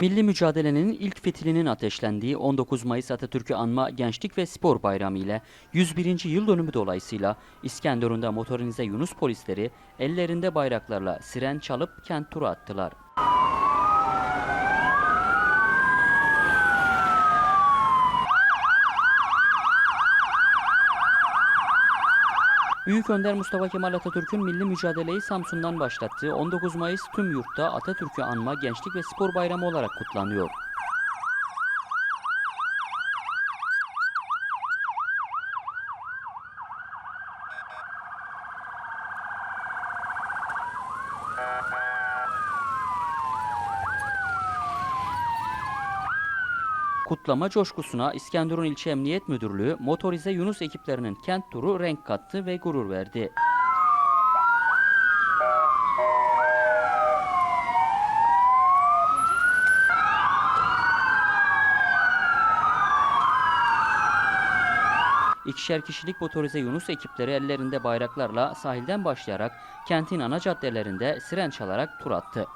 Milli mücadelenin ilk fitilinin ateşlendiği 19 Mayıs Atatürk'ü anma Gençlik ve Spor Bayramı ile 101. yıl dönümü dolayısıyla İskenderun'da motorize Yunus polisleri ellerinde bayraklarla siren çalıp kent turu attılar. Büyük Önder Mustafa Kemal Atatürk'ün milli mücadeleyi Samsun'dan başlattığı 19 Mayıs tüm yurtta Atatürk'ü anma Gençlik ve Spor Bayramı olarak kutlanıyor. Kutlama coşkusuna İskenderun İlçe Emniyet Müdürlüğü motorize Yunus ekiplerinin kent turu renk kattı ve gurur verdi. İkişer kişilik motorize Yunus ekipleri ellerinde bayraklarla sahilden başlayarak kentin ana caddelerinde siren çalarak tur attı.